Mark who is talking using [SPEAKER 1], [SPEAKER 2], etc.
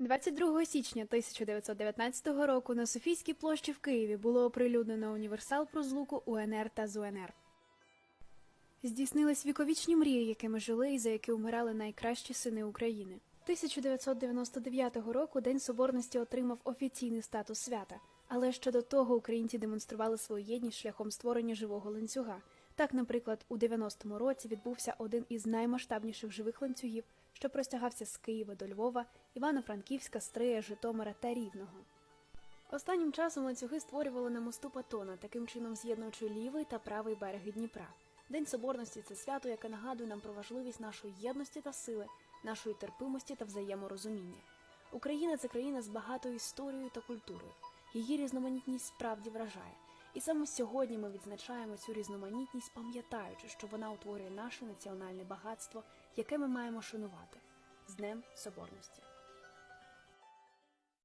[SPEAKER 1] 22 січня 1919 року на Софійській площі в Києві було оприлюднено універсал про злуку УНР та ЗУНР. Здійснились віковічні мрії, якими жили і за які умирали найкращі сини України. 1999 року День Соборності отримав офіційний статус свята, але ще до того українці демонстрували свою єдність шляхом створення живого ланцюга. Так, наприклад, у 90-му році відбувся один із наймасштабніших живих ланцюгів, що простягався з Києва до Львова, Івано-Франківська, Стрия, Житомира та Рівного. Останнім часом ланцюги створювали на мосту Патона, таким чином з'єднуючи лівий та правий береги Дніпра. День Соборності це свято, яке нагадує нам про важливість нашої єдності та сили, нашої терпимості та взаєморозуміння. Україна це країна з багатою історією та культурою. Її різноманітність справді вражає. І саме сьогодні ми відзначаємо цю різноманітність, пам'ятаючи, що вона утворює наше національне багатство, яке ми маємо шанувати з Днем Соборності.